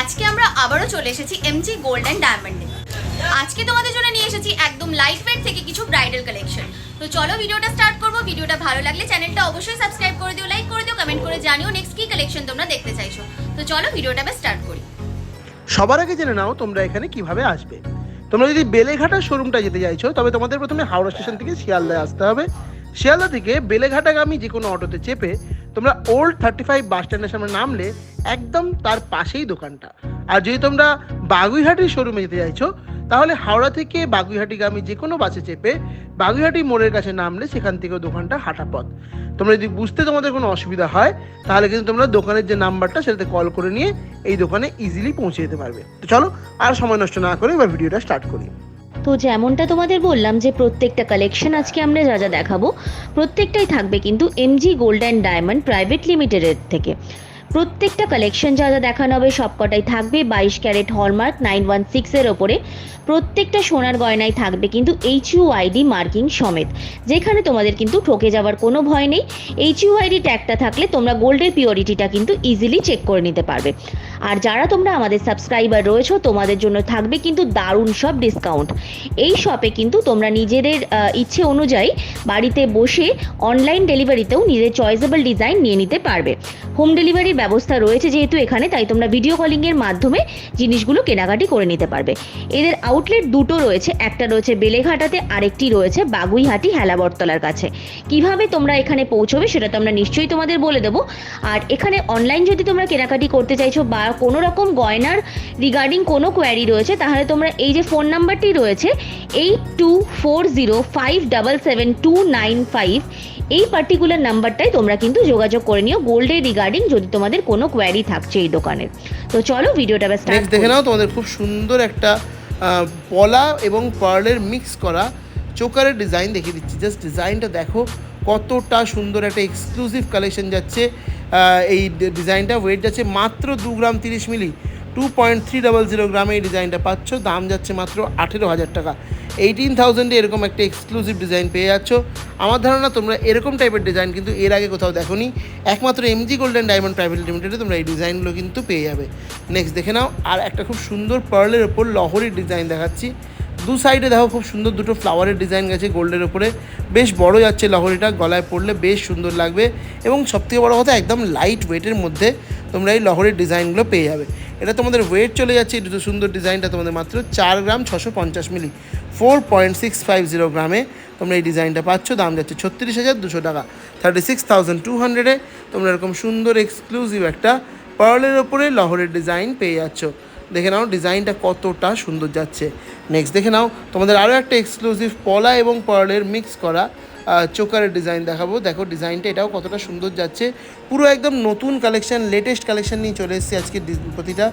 আজকে আমরা আবারও চলে এসেছি এমজি গোল্ড অ্যান্ড ডায়মন্ডে আজকে তোমাদের জন্য নিয়ে এসেছি একদম লাইট ওয়েট থেকে কিছু ব্রাইডাল কালেকশন তো চলো ভিডিওটা স্টার্ট করব। ভিডিওটা ভালো লাগলে চ্যানেলটা অবশ্যই সাবস্ক্রাইব করে দিও লাইক করে দিও কমেন্ট করে জানিও নেক্সট কি কালেকশন তোমরা দেখতে চাইছো। তো চলো ভিডিওটা স্টার্ট করি। সবার আগে জেনে নাও তোমরা এখানে কীভাবে আসবে। তোমরা যদি বেলেঘাটা শোরুমটা যেতে চাইছো, তবে তোমাদের প্রথমে হাওড়া স্টেশন থেকে শিয়ালদায় আসতে হবে। শিয়ালদা থেকে বেলেঘাটাগামী যে কোনো অটোতে চেপে তোমরা ওল্ড থার্টি ফাইভ বাস স্ট্যান্ডের সামনে নামলে একদম তার পাশেই দোকানটা। আর যদি তোমরা বাগুইহাটির শোরুমে যেতে চাইছো, তাহলে হাওড়া থেকে বাগুইহাটিগামী যে কোনো বাসে চেপে বাগুইহাটি মোড়ের কাছে নামলে সেখান থেকেও দোকানটা হাঁটা পথ। তোমরা যদি বুঝতে তোমাদের কোনো অসুবিধা হয়, তাহলে কিন্তু তোমরা দোকানের যে নাম্বারটা সেটাতে কল করে নিয়ে এই দোকানে ইজিলি পৌঁছে যেতে পারবে। তো চলো, আর সময় নষ্ট না করে এবার ভিডিওটা স্টার্ট করি। তো যেমনটা তোমাদের বললাম যে প্রত্যেকটা কালেকশন আজকে আমরা যা যা দেখাবো, প্রত্যেকটাই থাকবে কিন্তু MG gold and diamond private লিমিটেডের থেকে। প্রত্যেকটা কালেকশন যা যা দেখানো হবে সবকটাই থাকবে। বাইশ ক্যারেট হলমার্ক নাইন ওয়ান সিক্সের ওপরে। প্রত্যেকটা সোনার গয়নায় থাকবে কিন্তু এইচ ইউআইডি মার্কিং সমেত। যেখানে তোমাদের কিন্তু ঠকে যাওয়ার কোনো ভয় নেই। এইচ ইউআইডি ট্যাগটা থাকলে তোমরা গোল্ডের পিওরিটিটা কিন্তু ইজিলি চেক করে নিতে পারবে। আর যারা তোমরা আমাদের সাবস্ক্রাইবার রয়েছো, তোমাদের জন্য থাকবে কিন্তু দারুণ সব ডিসকাউন্ট এই শপে কিন্তু তোমরা নিজেদের ইচ্ছে অনুযায়ী বাড়িতে বসে অনলাইন ডেলিভারিতেও নিজের চয়েসেবল ডিজাইন নিয়ে নিতে পারবে। হোম ডেলিভারির ব্যবস্থা রয়েছে যেহেতু এখানে, তাই তোমরা ভিডিও কলিংয়ের মাধ্যমে জিনিসগুলো কেনাকাটি করে নিতে পারবে। এদের আউটলেট দুটো রয়েছে, একটা রয়েছে বেলেঘাটাতে, আরেকটি রয়েছে বাগুইহাটি হেলাবরতলার কাছে। কীভাবে তোমরা এখানে পৌঁছবে সেটা তো আমরা নিশ্চয়ই তোমাদের বলে দেবো। আর এখানে অনলাইন যদি তোমরা কেনাকাটি করতে চাইছো বা কোনো রকম গয়নার রিগার্ডিং কোনো কোয়ারি রয়েছে, তাহলে তোমরা এই যে ফোন নাম্বারটি রয়েছে eight two four zero five double seven two nine five এই পার্টিকুলার নাম্বারটাই তোমরা কিন্তু যোগাযোগ করে নিও। গোল্ডের রিগার্ডিং যদি তোমাদের কোনো কোয়ারি থাকছে এই দোকানের। তো চলো ভিডিওটা স্টার্ট দেখে নাও তোমাদের খুব সুন্দর একটা পলা এবং পার্লের মিক্স করা চোকারের ডিজাইন দেখিয়ে দিচ্ছি। জাস্ট ডিজাইনটা দেখো কতটা সুন্দর একটা এক্সক্লুসিভ কালেকশন যাচ্ছে। এই ডিজাইনটা ওয়েট যাচ্ছে মাত্র দু গ্রাম তিরিশ milli two point three double zero গ্রামে এই ডিজাইনটা পাচ্ছ। দাম যাচ্ছে মাত্র আঠেরো হাজার টাকা। এইটিন থাউজেন্ডে এরকম একটা এক্সক্লুসিভ ডিজাইন পেয়ে যাচ্ছ। আমার ধারণা তোমরা এরকম টাইপের ডিজাইন কিন্তু এর আগে কোথাও দেখোনি। একমাত্র এমজি গোল্ডেন ডায়মন্ড প্রাইভেট লিমিটেডে তোমরা এই ডিজাইনগুলো কিন্তু পেয়ে যাবে। নেক্সট দেখে নাও। আর একটা খুব সুন্দর পার্লের ওপর লহরির ডিজাইন দেখাচ্ছি। দু সাইডে দেখো খুব সুন্দর দুটো ফ্লাওয়ারের ডিজাইন গেছে গোল্ডের ওপরে। বেশ বড় যাচ্ছে লহরিটা, গলায় পড়লে বেশ সুন্দর লাগবে। এবং সবথেকে বড় কথা, একদম লাইট ওয়েটের মধ্যে তোমরা এই লহরির ডিজাইনগুলো পেয়ে যাবে। এটা তোমাদের ওয়েট চলে যাচ্ছে দুটো সুন্দর ডিজাইনটা তোমাদের মাত্র চার গ্রাম ছশো পঞ্চাশ milli. Four point six five zero গ্রামে তোমরা এই ডিজাইনটা পাচ্ছ, দাম যাচ্ছে ছত্রিশ হাজার দুশো টাকা। থার্টি সিক্স থাউজেন্ড টু হান্ড্রেডে তোমরা এরকম সুন্দর এক্সক্লুসিভ একটা পার্লের ওপরে লহরের ডিজাইন পেয়ে যাচ্ছ। দেখে নাও ডিজাইনটা কতটা সুন্দর যাচ্ছে। নেক্সট দেখে নাও, তোমাদের আরও একটা এক্সক্লুসিভ পলা এবং পার্লের মিক্স করা চোকারের ডিজাইন দেখাবো। দেখো ডিজাইনটা এটাও কতটা সুন্দর যাচ্ছে। পুরো একদম নতুন কালেকশন লেটেস্ট কালেকশন নিয়ে চলে এসেছি আজকে প্রতিটা।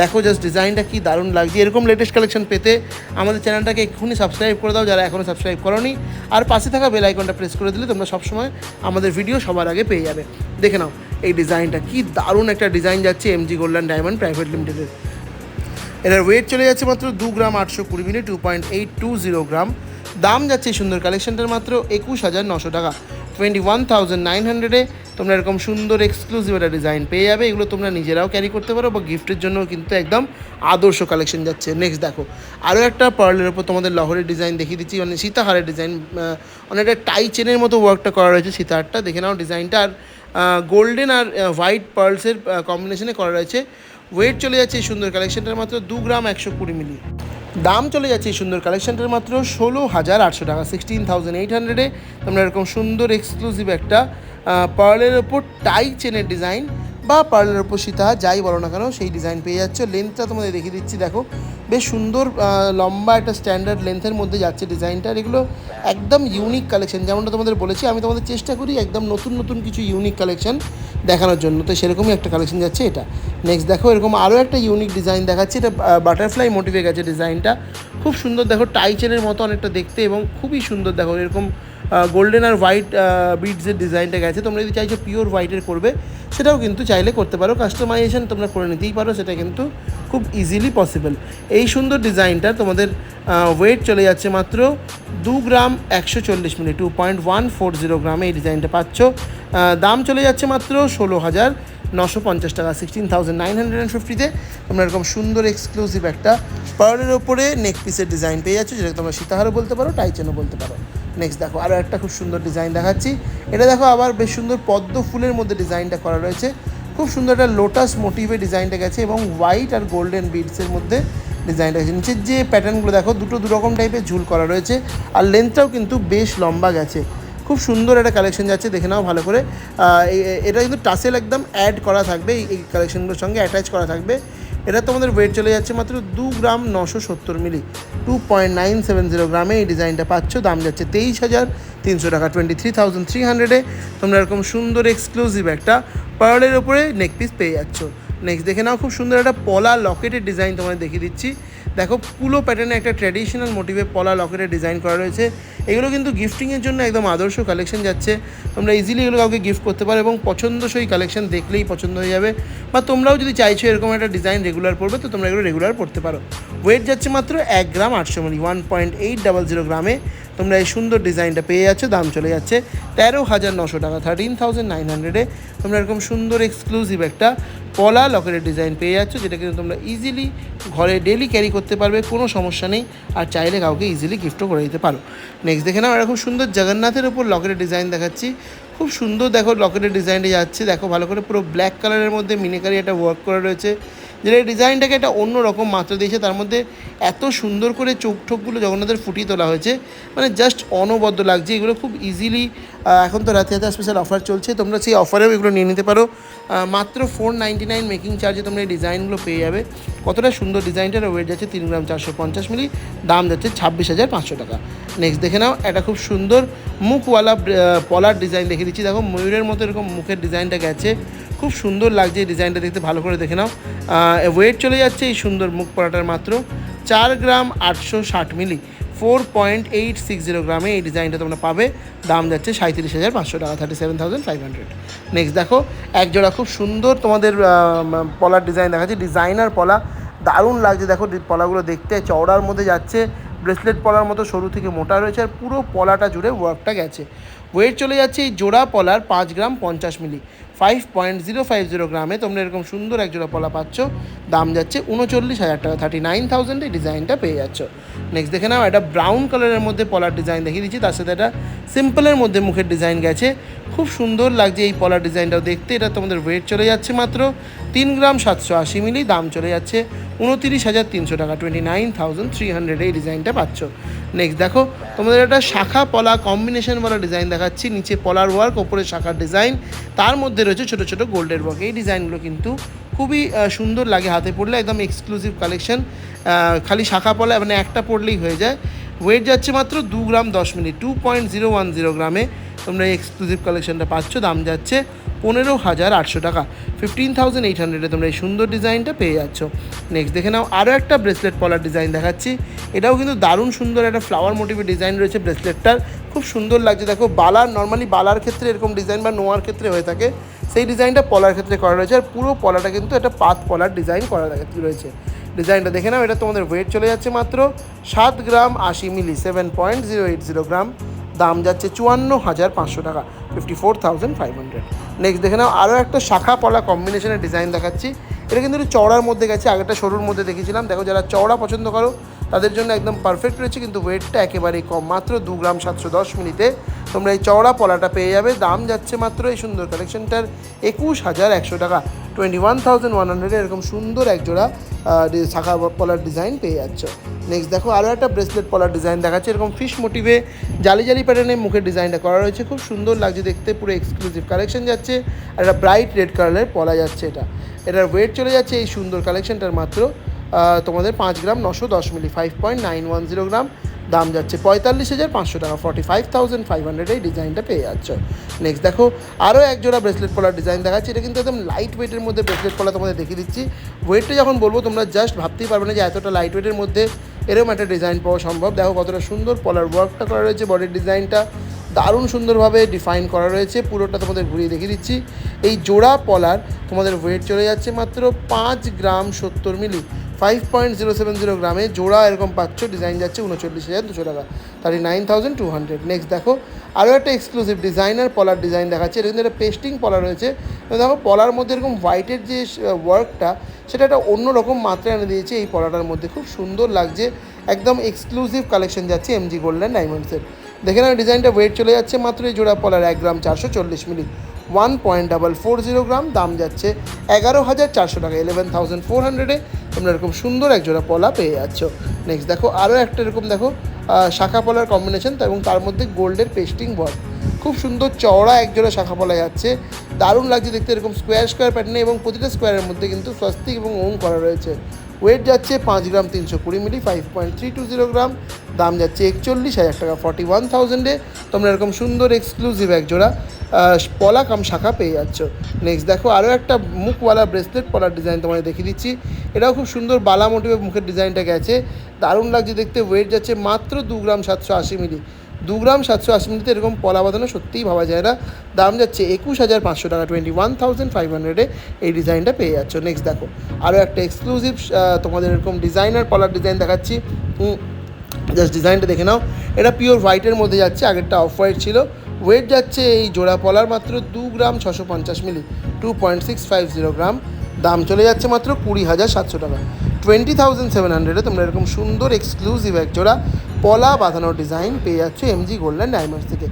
দেখো জাস্ট ডিজাইনটা কি দারুণ লাগছে। এরকম লেটেস্ট কালেকশন পেতে আমাদের চ্যানেলটাকে এক্ষুনি সাবস্ক্রাইব করে দাও, যারা এখনও সাবস্ক্রাইব করনি। আর পাশে থাকা বেল আইকনটা প্রেস করে দিলে তোমরা সবসময় আমাদের ভিডিও সবার আগে পেয়ে যাবে। দেখে নাও, এই ডিজাইনটা কি দারুণ একটা ডিজাইন যাচ্ছে এমজি গোল্ডেন ডায়মন্ড প্রাইভেট লিমিটেডের এটার ওয়েট চলে যাচ্ছে মাত্র দু গ্রাম আটশো কুড়ি minute two point eight two zero গ্রাম। দাম যাচ্ছে সুন্দর কালেকশনটার মাত্র একুশ হাজার নশো টাকা। টোয়েন্টি ওয়ান থাউজেন্ড নাইন হান্ড্রেডে তোমরা এরকম সুন্দর এক্সক্লুসিভ একটা ডিজাইন পেয়ে যাবে। এগুলো তোমরা নিজেরাও ক্যারি করতে পারো বা গিফটের জন্য কিন্তু একদম আদর্শ কালেকশন যাচ্ছে। নেক্সট দেখো, আরও একটা পার্লের ওপর তোমাদের লহরের ডিজাইন দেখিয়ে দিচ্ছি। মানে সীতাহারের ডিজাইন অনেকটা টাই চেনের মতো ওয়ার্কটা করা রয়েছে সীতাহারটা। দেখে নাও ডিজাইনটা আর গোল্ডেন আর হোয়াইট পার্লসের কম্বিনেশনে করা রয়েছে। ওয়েট চলে যাচ্ছে সুন্দর কালেকশনটার মাত্র দু গ্রাম একশো কুড়ি মিলি দাম চলে যাচ্ছে এই সুন্দর কালেকশনটার মাত্র ষোলো হাজার আটশো টাকা সিক্সটিন থাউজেন্ড এইট হান্ড্রেডে তোমরা এরকম সুন্দর এক্সক্লুসিভ একটা পার্লের ওপর টাই চেনের ডিজাইন বা পার্লের ওপর সীতা যাই বলো না কেন, সেই ডিজাইন পেয়ে যাচ্ছ। লেন্থটা তোমাদের দেখিয়ে দিচ্ছি, দেখো। বেশ সুন্দর লম্বা একটা স্ট্যান্ডার্ড লেন্থের মধ্যে যাচ্ছে ডিজাইনটা আর এগুলো একদম ইউনিক কালেকশন যেমনটা তোমাদের বলেছি, আমি তোমাদের চেষ্টা করি একদম নতুন নতুন কিছু ইউনিক কালেকশন দেখানোর জন্য। তো সেরকমই একটা কালেকশন যাচ্ছে এটা। নেক্সট দেখো, এরকম আরও একটা ইউনিক ডিজাইন দেখাচ্ছে। এটা বাটারফ্লাই মোটিভে গেছে ডিজাইনটা খুব সুন্দর, দেখো টাই চেনের মতো অনেকটা দেখতে এবং খুবই সুন্দর, দেখো, এরকম গোল্ডেন আর হোয়াইট বিডসের ডিজাইনটা গেছে। তোমরা যদি চাইছো পিওর হোয়াইটের করবে, সেটাও কিন্তু চাইলে করতে পারো। কাস্টমাইজেশন তোমরা করে নিতেই পারো, সেটা কিন্তু খুব ইজিলি পসিবল এই সুন্দর ডিজাইনটা তোমাদের ওয়েট চলে যাচ্ছে মাত্র দু গ্রাম একশো চল্লিশ minute two point one four zero গ্রামে এই ডিজাইনটা পাচ্ছ। দাম চলে যাচ্ছে মাত্র ষোলো হাজার নশো পঞ্চাশ টাকা sixteen thousand nine hundred and ফিফটিতে তোমরা এরকম সুন্দর এক্সক্লুসিভ একটা পার্লের ওপরে নেক পিসের ডিজাইন পেয়ে যাচ্ছ যেটা তোমরা সীতাহারও বলতে পারো টাইচেনও বলতে পারো। নেক্সট দেখো আরও একটা খুব সুন্দর ডিজাইন দেখাচ্ছি। এটা দেখো আবার বেশ সুন্দর পদ্ম ফুলের মধ্যে ডিজাইনটা করা রয়েছে। খুব সুন্দর একটা লোটাস মোটিভে ডিজাইনটা গেছে এবং হোয়াইট আর গোল্ডেন বিডসের মধ্যে ডিজাইনটা গেছে। নিচের যে প্যাটার্নগুলো দেখো, দুটো দুরকম টাইপের ঝুল করা রয়েছে আর লেন্থটাও কিন্তু বেশ লম্বা গেছে। খুব সুন্দর একটা কালেকশন যাচ্ছে, দেখে নাও ভালো করে। এটা কিন্তু টাসেল একদম অ্যাড করা থাকবে, এই কালেকশনগুলোর সঙ্গে অ্যাটাচ করা থাকবে। এটা তোমাদের ওয়েট চলে যাচ্ছে মাত্র দু গ্রাম নশো সত্তর milli. Two point nine seven zero গ্রামে এই ডিজাইনটা পাচ্ছ। দাম যাচ্ছে তেইশ হাজার তিনশো টাকা। টোয়েন্টি থ্রি থাউজেন্ড থ্রি হান্ড্রেডে তোমরা এরকম সুন্দর এক্সক্লুসিভ একটা পার্লের ওপরে নেক পিস পেয়ে যাচ্ছ। নেক্সট দেখে নাও, খুব সুন্দর একটা পলা লকেটের ডিজাইন তোমাদের দেখিয়ে দিচ্ছি। দেখো পুলো প্যাটার্নে একটা ট্র্যাডিশনাল মোটিভে পলা লকেটে ডিজাইন করা রয়েছে। এগুলো কিন্তু গিফটিংয়ের জন্য একদম আদর্শ কালেকশন যাচ্ছে। তোমরা ইজিলি এগুলো কাউকে গিফট করতে পারো এবং পছন্দসই কালেকশন দেখলেই পছন্দ হয়ে যাবে। বা তোমরাও যদি চাইছো এরকম একটা ডিজাইন রেগুলার পড়বে তো তোমরা এগুলো রেগুলার পড়তে পারো। ওয়েট যাচ্ছে মাত্র এক গ্রাম আটশো milli one point eight double zero গ্রামে। তোমরা এই সুন্দর ডিজাইনটা পেয়ে যাচ্ছ, দাম চলে যাচ্ছে তেরো হাজার নশো টাকা থার্টিন থাউজেন্ড নাইন হান্ড্রেডে তোমরা এরকম সুন্দর এক্সক্লুসিভ একটা পলা লকেটের ডিজাইন পেয়ে যাচ্ছ, যেটা কিন্তু তোমরা ইজিলি ঘরে ডেলি ক্যারি করতে পারবে, কোনো সমস্যা নেই। আর চাইলে কাউকে ইজিলি গিফটও করে দিতে পারো। নেক্সট দেখে নাও এরকম সুন্দর জগন্নাথের ওপর লকেটের ডিজাইন দেখাচ্ছি। খুব সুন্দর দেখো, লকেটের ডিজাইনটা যাচ্ছে। দেখো, ভালো করে পুরো ব্ল্যাক কালারের মধ্যে মিনিকারি একটা ওয়ার্ক করা রয়েছে। যেটা ডিজাইনটাকে একটা অন্য রকম মাত্রা দিয়েছে, তার মধ্যে এত সুন্দর করে চোখ ঠোকগুলো জগন্নাথের ফুটিয়ে তোলা হয়েছে মানে জাস্ট অনবদ্য লাগছে। এগুলো খুব ইজিলি এখন তো রাতে রাতে স্পেশাল অফার চলছে, তোমরা সেই অফারেও এগুলো নিয়ে নিতে পারো। মাত্র ফোর নাইন মেকিং চার্জে তোমরা এই ডিজাইনগুলো পেয়ে যাবে। কতটা সুন্দর ডিজাইনটার ওয়েট যাচ্ছে তিন গ্রাম চারশো পঞ্চাশ মিলি দাম যাচ্ছে ছাব্বিশ হাজার পাঁচশো টাকা। নেক্সট দেখে নাও, একটা খুব সুন্দর মুখওয়ালা পলার ডিজাইন দেখে দিচ্ছি। দেখো ময়ূরের মতো এরকম মুখের ডিজাইনটা গেছে। খুব সুন্দর লাগছে ডিজাইনটা দেখতে, ভালো করে দেখে নাও। ওয়েট চলে যাচ্ছে এই সুন্দর মুখ পলাটার মাত্র চার গ্রাম আটশো ষাট milli. Four point eight six zero গ্রামে এই ডিজাইনটা তোমরা পাবে। দাম যাচ্ছে সাঁত্রিশ হাজার পাঁচশো টাকা thirty seven thousand five hundred next দেখো, এক জোড়া খুব সুন্দর তোমাদের পলার ডিজাইন দেখাচ্ছে। ডিজাইনার পলা, দারুণ লাগছে। দেখো পলাগুলো দেখতে চওড়ার মধ্যে যাচ্ছে ব্রেসলেট পলার মতো সরু থেকে মোটা রয়েছে, আর পুরো পলাটা জুড়ে ওয়ার্কটা গেছে। ওয়েট চলে যাচ্ছে এই জোড়া পলার পাঁচ গ্রাম পঞ্চাশ milli. Five point zero five zero গ্রামে তোমরা এরকম সুন্দর এক জোড়া পলা পাচ্ছ। দাম যাচ্ছে উনচল্লিশ হাজার টাকা থার্টি নাইন থাউজেন্ডে ডিজাইনটা পেয়ে যাচ্ছ। নেক্সট দেখে নাও, একটা ব্রাউন কালারের মধ্যে পলার ডিজাইন দেখিয়ে দিচ্ছি। তার সাথে একটা সিম্পলের মধ্যে মুখের ডিজাইন গেছে। খুব সুন্দর লাগছে এই পলার ডিজাইনটাও দেখতে। এটা তোমাদের ওয়েট চলে যাচ্ছে মাত্র তিন গ্রাম সাতশো আশি মিলি, দাম চলে যাচ্ছে উনতিরিশ হাজার তিনশো টাকা। Twenty nine thousand three hundred এই ডিজাইনটা পাচ্ছ। নেক্সট দেখো, তোমাদের একটা শাখা পলা কম্বিনেশনওয়ালা ডিজাইন দেখাচ্ছি। নিচে পলার ওয়ার্ক ওপরে শাখার ডিজাইন তার মধ্যে রয়েছে ছোটো ছোটো গোল্ডের ওয়ার্ক এই ডিজাইনগুলো কিন্তু খুবই সুন্দর লাগে হাতে পড়লে, একদম এক্সক্লুসিভ কালেকশন খালি শাখা পলা মানে একটা পড়লেই হয়ে যায়। ওয়েট যাচ্ছে মাত্র দু গ্রাম দশ minute two point zero one zero গ্রামে। তোমরা এই এক্সক্লুসিভ কালেকশনটা পাচ্ছ, দাম যাচ্ছে পনেরো হাজার আটশো টাকা। ফিফটিন থাউজেন্ড এইট হান্ড্রেডে তোমরা এই সুন্দর ডিজাইনটা পেয়ে যাচ্ছ। নেক্সট দেখে নাও আরও একটা ব্রেসলেট পলার ডিজাইন দেখাচ্ছি। এটাও কিন্তু দারুণ সুন্দর একটা ফ্লাওয়ার মোটিভের ডিজাইন রয়েছে ব্রেসলেটটার খুব সুন্দর লাগছে, দেখো, বালার নর্মালি বালার ক্ষেত্রে এরকম ডিজাইন বা নোয়ার ক্ষেত্রে হয়ে থাকে। সেই ডিজাইনটা পলার ক্ষেত্রে করা রয়েছে আর পুরো পলাটা কিন্তু একটা পাত পলার ডিজাইন করা রয়েছে। ডিজাইনটা দেখে নাও, এটা তোমাদের ওয়েট চলে যাচ্ছে মাত্র সাত গ্রাম আশি milli seven point zero eight zero গ্রাম। দাম যাচ্ছে চুয়ান্ন হাজার পাঁচশো টাকা fifty four thousand five hundred next দেখে নাও আরও একটা শাখা পলা কম্বিনেশনের ডিজাইন দেখাচ্ছি। এটা কিন্তু চওড়ার মধ্যে গেছে আগেটা সরুর মধ্যে দেখেছিলাম দেখো যারা চওড়া পছন্দ করো তাদের জন্য একদম পারফেক্ট রয়েছে, কিন্তু ওয়েটটা একেবারেই কম। মাত্র দু গ্রাম সাতশো দশ মিনিটে তোমরা এই চওড়া পলাটা পেয়ে যাবে। দাম যাচ্ছে মাত্র এই সুন্দর কালেকশনটার একুশ হাজার একশো টাকা। টোয়েন্টি ওয়ান থাউজেন্ড ওয়ান হান্ড্রেডে এরকম সুন্দর এক জোড়া শাখা পলার ডিজাইন পেয়ে যাচ্ছ। নেক্সট দেখো আরও একটা ব্রেসলেট পলার ডিজাইন দেখাচ্ছে। এরকম ফিশ মোটিভে জালি জালি প্যাটার্নে মুখের ডিজাইনটা করা রয়েছে। খুব সুন্দর লাগছে দেখতে, পুরো এক্সক্লুসিভ কালেকশন যাচ্ছে। আর একটা ব্রাইট রেড কালারের পলা যাচ্ছে এটা। এটার ওয়েট চলে যাচ্ছে এই সুন্দর কালেকশনটার মাত্র তোমাদের পাঁচ গ্রাম নশো দশ milli five point nine one zero gram. দাম যাচ্ছে পঁয়তাল্লিশ হাজার পাঁচশো টাকা forty five thousand five hundred এই ডিজাইনটা পেয়ে যাচ্ছ। নেক্সট দেখো, আরও এক জোড়া ব্রেসলেট পলার ডিজাইন দেখাচ্ছি। এটা কিন্তু একদম লাইট ওয়েটের মধ্যে ব্রেসলেট পলা তোমাদের দেখিয়ে দিচ্ছি। ওয়েটটা যখন বলব, তোমরা জাস্ট ভাবতেই পারবে না যে এতটা লাইট ওয়েটের মধ্যে এরকম একটা ডিজাইন পাওয়া সম্ভব। দেখো কতটা সুন্দর পলার ওয়ার্কটা করা রয়েছে বডির ডিজাইনটা দারুণ সুন্দরভাবে ডিফাইন করা রয়েছে। পুরোটা তোমাদের ঘুরিয়ে দেখিয়ে দিচ্ছি। এই জোড়া পলার তোমাদের ওয়েট চলে যাচ্ছে মাত্র পাঁচ গ্রাম সত্তর milli. Five point zero seven zero গ্রামে জোড়া এরকম পাচ্ছ ডিজাইন যাচ্ছে উনচল্লিশ হাজার দুশো টাকা। Thirty nine thousand two hundred next দেখো আরও একটা এক্সক্লুসিভ ডিজাইনার পলার ডিজাইন দেখাচ্ছে। এটা কিন্তু একটা পেস্টিং পলা রয়েছে। দেখো, পলার মধ্যে এরকম হোয়াইটের যে ওয়ার্কটা সেটা একটা অন্যরকম মাত্রা এনে দিয়েছে এই পলাটার মধ্যে। খুব সুন্দর লাগছে। একদম এক্সক্লুসিভ কালেকশন যাচ্ছে এমজি গোল্ডেন ডায়মন্ডসের দেখে নাও, ডিজাইনটা ওয়েট চলে যাচ্ছে মাত্র এই জোড়া পলার এক গ্রাম চারশো চল্লিশ milli. One point double four zero gram দাম যাচ্ছে এগারো হাজার চারশো টাকা ইলেভেন থাউজেন্ড ফোর হান্ড্রেডে তোমরা এরকম সুন্দর এক জোড়া পলা পেয়ে যাচ্ছ। নেক্সট দেখো আরও একটা এরকম দেখো শাখা পলার কম্বিনেশন এবং তার মধ্যে গোল্ডের পেস্টিং ওয়ার্ক খুব সুন্দর চওড়া এক জোড়া শাখা পলা যাচ্ছে। দারুণ লাগছে দেখতে, এরকম স্কোয়ার স্কোয়ার প্যাটার্নে এবং প্রতিটা স্কোয়ারের মধ্যে কিন্তু স্বস্তিক এবং ওম করা রয়েছে। ওয়েট যাচ্ছে পাঁচ গ্রাম তিনশো কুড়ি milli five point three two zero gram. দাম যাচ্ছে একচল্লিশ হাজার টাকা ফর্টি ওয়ান থাউজেন্ডে তোমরা এরকম সুন্দর এক্সক্লুসিভ এক জোড়া পলা কাম শাখা পেয়ে যাচ্ছ। নেক্সট দেখো আরও একটা মুখওয়ালা ব্রেসলেট পলার ডিজাইন তোমাদের দেখিয়ে দিচ্ছি। এটাও খুব সুন্দর বালা মোটিভে মুখের ডিজাইনটা গেছে। দারুণ লাগছে দেখতে ওয়েট যাচ্ছে মাত্র দু গ্রাম সাতশো আশি মিলি। দু গ্রাম সাতশো আশি মিলিতে এরকম পলা বাঁধানো সত্যিই ভাবা যায় না। দাম যাচ্ছে একুশ হাজার পাঁচশো টাকা টোয়েন্টি ওয়ান থাউজেন্ড ফাইভ হান্ড্রেডে এই ডিজাইনটা পেয়ে যাচ্ছ। নেক্সট দেখো আরও একটা এক্সক্লুসিভ তোমাদের এরকম ডিজাইনার পলার ডিজাইন দেখাচ্ছি। জাস্ট ডিজাইনটা দেখে নাও। এটা পিওর হোয়াইটের মধ্যে যাচ্ছে, আগেরটা অফ হোয়াইট ছিল। ওয়েট যাচ্ছে এই জোড়া পলার মাত্র দু গ্রাম ছশো পঞ্চাশ milli two point six five zero gram. দাম চলে যাচ্ছে মাত্র কুড়ি হাজার সাতশো টাকা। টোয়েন্টি থাউজেন্ড সেভেন হান্ড্রেডে তোমরা এরকম সুন্দর এক্সক্লুসিভ এক জোড়া পলা বাঁধানো ডিজাইন পেয়ে যাচ্ছ এমজি গোল্ডেন ডায়মন্ডস থেকে।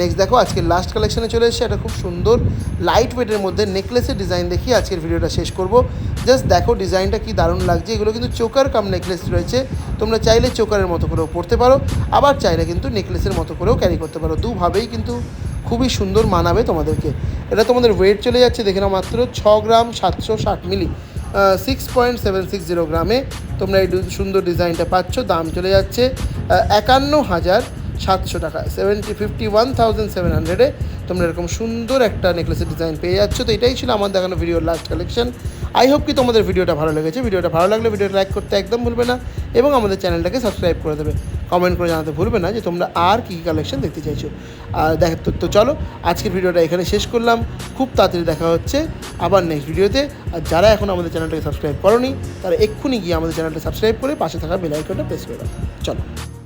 নেক্সট দেখো, আজকের লাস্ট কালেকশনে চলে এসেছে এটা খুব সুন্দর লাইট ওয়েটের মধ্যে নেকলেসের ডিজাইন দেখিয়ে আজকের ভিডিওটা শেষ করব। জাস্ট দেখো ডিজাইনটা কি দারুণ লাগছে। এগুলো কিন্তু চোকার কাম নেকলেস রয়েছে। তোমরা চাইলে চোকারের মতো করেও পরতে পারো, আবার চাইলে কিন্তু নেকলেসের মতো করেও ক্যারি করতে পারো। দুভাবেই কিন্তু খুবই সুন্দর মানাবে তোমাদেরকে। এটা তোমাদের ওয়েট চলে যাচ্ছে, দেখে নাও মাত্র ছ গ্রাম সাতশো ষাট milli six point seven six zero গ্রামে তোমরা এই সুন্দর ডিজাইনটা পাচ্ছ। দাম চলে যাচ্ছে একান্ন হাজার সাতশো টাকা। Seventy fifty one thousand seven হান্ড্রেডে তোমরা এরকম সুন্দর একটা নেকলেসের ডিজাইন পেয়ে যাচ্ছ। তো এটাই ছিল আমার দেখানো ভিডিওর লাস্ট কালেকশন আই হোপ কি তোমাদের ভিডিওটা ভালো লেগেছে। ভিডিওটা ভালো লাগলে ভিডিওটা লাইক করতে একদম ভুলবে না এবং আমাদের চ্যানেলটাকে সাবস্ক্রাইব করে দেবে। কমেন্ট করে জানাতে ভুলবে না যে তোমরা আর কী কী কালেকশন দেখতে চাইছো। আর দেখ, তো- চলো, আজকের ভিডিওটা এখানে শেষ করলাম। খুব তাড়াতাড়ি দেখা হচ্ছে আবার নেক্সট ভিডিওতে। আর যারা এখন আমাদের চ্যানেলটাকে সাবস্ক্রাইব করনি, তারা এক্ষুনি গিয়ে আমাদের চ্যানেলটা সাবস্ক্রাইব করে পাশে থাকা বেল আইকনটা প্রেস করে চলো।